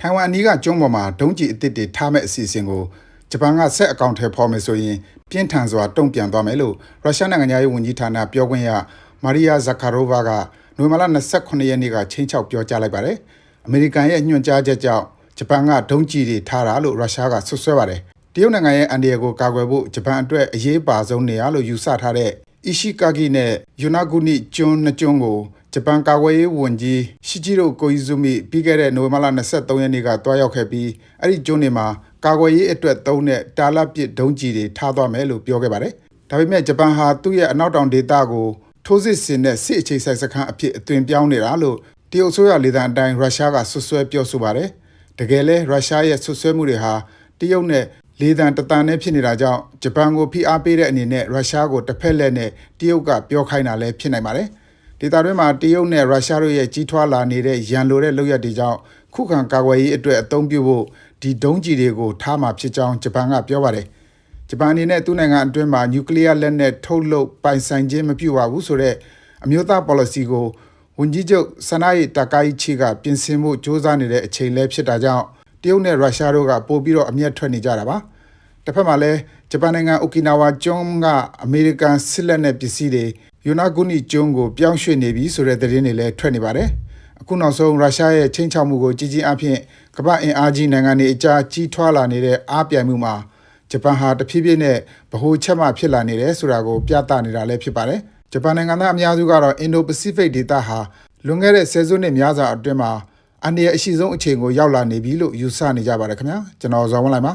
ထိုင်ဝမ်အနီးကကျွန်းပေါ်မှာဒုံးကျည်အသစ်တွေထားမဲ့အစီအစဉ်ကိုဂျပန်ကဆက်အကောင့်ထဲပေါ်မယ်ဆိုရင်ပြင်းထန်စွာတုံ့ပြန်သွားမယ်လို့ရုရှားနိုင်ငံသားရေးဝန်ကြီးဌာနပြောခွင့်ရမာရီယာဇကာရိုဗာကနိုဝင်ဘာလ28ရက်နေ့ကချင်းချောက်ပြောကြားလိုက်ပါတယ်။အမေရိကန်ရဲ့ညွှန်ကြားချက်ကြောင့်ဂျပန်ကဒုံးကျည်တွေထားတာလို့ရုရှားကဆွဆွဲပါတယ်။တရုတ်နိုင်ငံရဲ့အန်ဒီယာကိုကာကွယ်ဖို့ဂျပန်အတွက်အရေးပါဆုံးနေရလို့ယူဆထားတဲ့ အီရှိကာဂီနဲ့ယူနာဂူနီကျွန်းနှစ်ကျွန်းကိုဂျပန်ကာကွယ်ရေးဝန်ကြီးရှီဂျီရိုကိုအီဇူမီပြီးခဲ့တဲ့နိုဝင်ဘာလ23ရက်နေ့ကတွားရောက်ခဲ့ပြီးအဲ့ဒီကျွန်းတွေမှာကာကွယ်ရေးအတွက်သုံးတဲ့တာလပစ်ဒုံးကျည်တွေထားသွားမယ်လို့ပြောခဲ့ပါတယ်။ဒါပေမဲ့ဂျပန်ဟာသူ့ရဲ့အနောက်တောင်ဒေသကိုထိုးစစ်ဆင်တဲ့စစ်အခြေစိုက်စခန်းအဖြစ်အသွင်ပြောင်းနေတာလို့တရုတ်ဆိုရလေသံအတိုင်းရုရှားကဆွဆွဲပြောဆိုပါတယ်။တကယ်လဲရုရှားရဲ့ဆွဆွဲမှုတွေဟာတရုတ်နဲ့ လေသံတတန်နဲ့ဖြစ်နေတာကြောင့်ဂျပန်ကိုဖိအားပေးတဲ့အနေနဲ့ရုရှားကိုတစ်ဖက်လက်နဲ့တရုတ်ကပြောခိုင်းတာလည်းဖြစ်နိုင်ပါတယ်။ဒေသတွင်းမှာတရုတ်နဲ့ရုရှားတို့ရဲ့ကြီးထွားလာနေတဲ့ရန်လိုတဲ့လုပ်ရက်တွေကြောင့်ခုခံကာကွယ်ရေးအတွက်အသုံးပြုဖို့ဒီဒုံးကျည်တွေကိုထားမှာဖြစ်ကြောင်းဂျပန်ကပြောပါတယ်။ဂျပန်အနေနဲ့သူ့နိုင်ငံအတွင်းမှာနျူကလ িয়ার လက်နက်ထုတ်လုပ်ပိုင်ဆိုင်ခြင်းမပြုပါဘူးဆိုတော့အမျိုးသား policy ကိုဝန်ကြီးချုပ်ဆန္ဒရီတာကာယီချီကပြင်ဆင်မှုစ조사နေတဲ့အချိန်လဲဖြစ်တာကြောင့် တရုတ်နဲ့ရုရှားတို့ကပို့ပြီးတော့အမျက်ထွက်နေကြတာပါ။တစ်ဖက်မှာလည်းဂျပန်နိုင်ငံအိုကီနာဝါကျွန်းကအမေရိကန်စစ်လက်နက်ပစ္စည်းတွေယူနာဂူနီကျွန်းကိုပြောင်းရွှေ့နေပြီဆိုတဲ့သတင်းတွေလည်းထွက်နေပါတယ်။အခုနောက်ဆုံးရုရှားရဲ့ချင်းချောက်မှုကိုကြီးကြီးအဖြစ်ကမ္ဘာအင်အားကြီးနိုင်ငံတွေအကြားကြီးထွားလာနေတဲ့အားပြိုင်မှုမှာဂျပန်ဟာတဖြည်းဖြည်းနဲ့ဗဟိုချက်မှဖြစ်လာနေတယ်ဆိုတာကိုပြသနေတာလည်းဖြစ်ပါတယ်။ဂျပန်နိုင်ငံသားအများစုကတော့အင်ဒိုပစိဖိတ်ဒေသဟာလွန်ခဲ့တဲ့ဆယ်စုနှစ်များစွာအတွင်းမှာ အန္တရာယ်အရှိဆုံးအချိန်ကိုရောက်လာနေပြီလို့ယူဆနေကြပါတယ်ခင်ဗျာကျွန်တော်ဇော်ဝင်းလိုက်ပါ